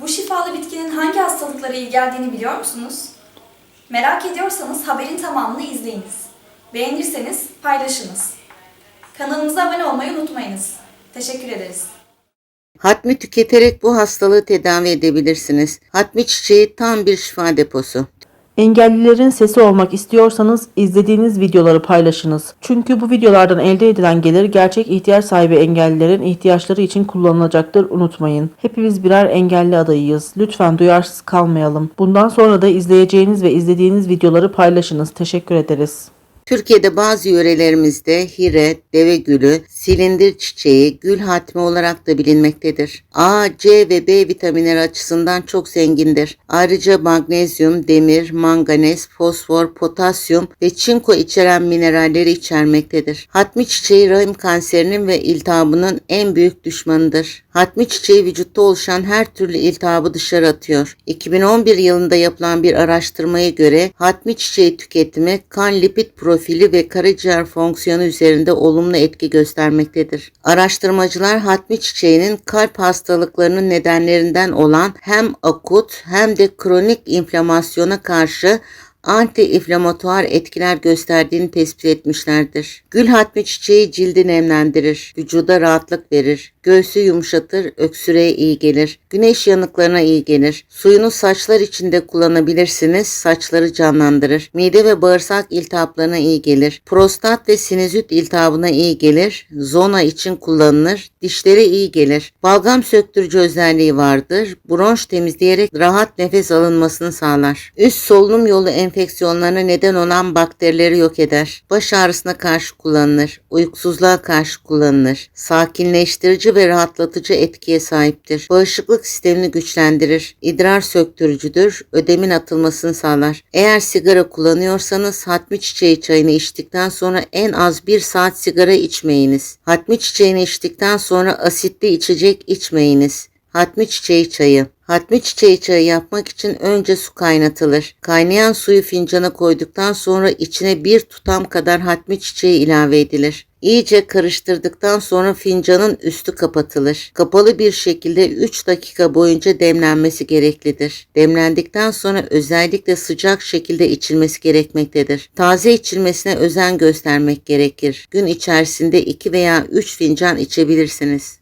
Bu şifalı bitkinin hangi hastalıklara iyi geldiğini biliyor musunuz? Merak ediyorsanız haberin tamamını izleyiniz. Beğenirseniz paylaşınız. Kanalımıza abone olmayı unutmayınız. Teşekkür ederiz. Hatmi tüketerek bu hastalığı tedavi edebilirsiniz. Hatmi çiçeği tam bir şifa deposu. Engellilerin sesi olmak istiyorsanız izlediğiniz videoları paylaşınız. Çünkü bu videolardan elde edilen gelir gerçek ihtiyaç sahibi engellilerin ihtiyaçları için kullanılacaktır unutmayın. Hepimiz birer engelli adayıyız. Lütfen duyarsız kalmayalım. Bundan sonra da izleyeceğiniz ve izlediğiniz videoları paylaşınız. Teşekkür ederiz. Türkiye'de bazı yörelerimizde hire, deve gülü, silindir çiçeği, gül hatmi olarak da bilinmektedir. A, C ve B vitaminleri açısından çok zengindir. Ayrıca magnezyum, demir, manganez, fosfor, potasyum ve çinko içeren mineralleri içermektedir. Hatmi çiçeği rahim kanserinin ve iltihabının en büyük düşmanıdır. Hatmi çiçeği vücutta oluşan her türlü iltihabı dışarı atıyor. 2011 yılında yapılan bir araştırmaya göre hatmi çiçeği tüketimi kan lipid profili ve karaciğer fonksiyonu üzerinde olumlu etki göstermektedir. Araştırmacılar hatmi çiçeğinin kalp hastalıklarının nedenlerinden olan hem akut hem de kronik inflamasyona karşı anti-inflamatuar etkiler gösterdiğini tespit etmişlerdir. Gül hatmi çiçeği cildi nemlendirir, vücuda rahatlık verir, göğsü yumuşatır, öksürüğe iyi gelir, güneş yanıklarına iyi gelir. Suyunu saçlar içinde kullanabilirsiniz, saçları canlandırır. Mide ve bağırsak iltihaplarına iyi gelir. Prostat ve sinüzit iltihabına iyi gelir. Zona için kullanılır. Dişlere iyi gelir. Balgam söktürücü özelliği vardır. Bronş temizleyerek rahat nefes alınmasını sağlar. Üst solunum yolu enfeksiyonlarına neden olan bakterileri yok eder. Baş ağrısına karşı kullanılır. Uykusuzluğa karşı kullanılır. Sakinleştirici ve rahatlatıcı etkiye sahiptir. Bağışıklık sistemini güçlendirir. İdrar söktürücüdür. Ödemin atılmasını sağlar. Eğer sigara kullanıyorsanız hatmi çiçeği çayını içtikten sonra en az bir saat sigara içmeyiniz. Hatmi çiçeğini içtikten sonra asitli içecek içmeyiniz. Hatmi çiçeği çayı. Hatmi çiçeği çayı yapmak için önce su kaynatılır. Kaynayan suyu fincana koyduktan sonra içine bir tutam kadar hatmi çiçeği ilave edilir. İyice karıştırdıktan sonra fincanın üstü kapatılır. Kapalı bir şekilde 3 dakika boyunca demlenmesi gereklidir. Demlendikten sonra özellikle sıcak şekilde içilmesi gerekmektedir. Taze içilmesine özen göstermek gerekir. Gün içerisinde 2 veya 3 fincan içebilirsiniz.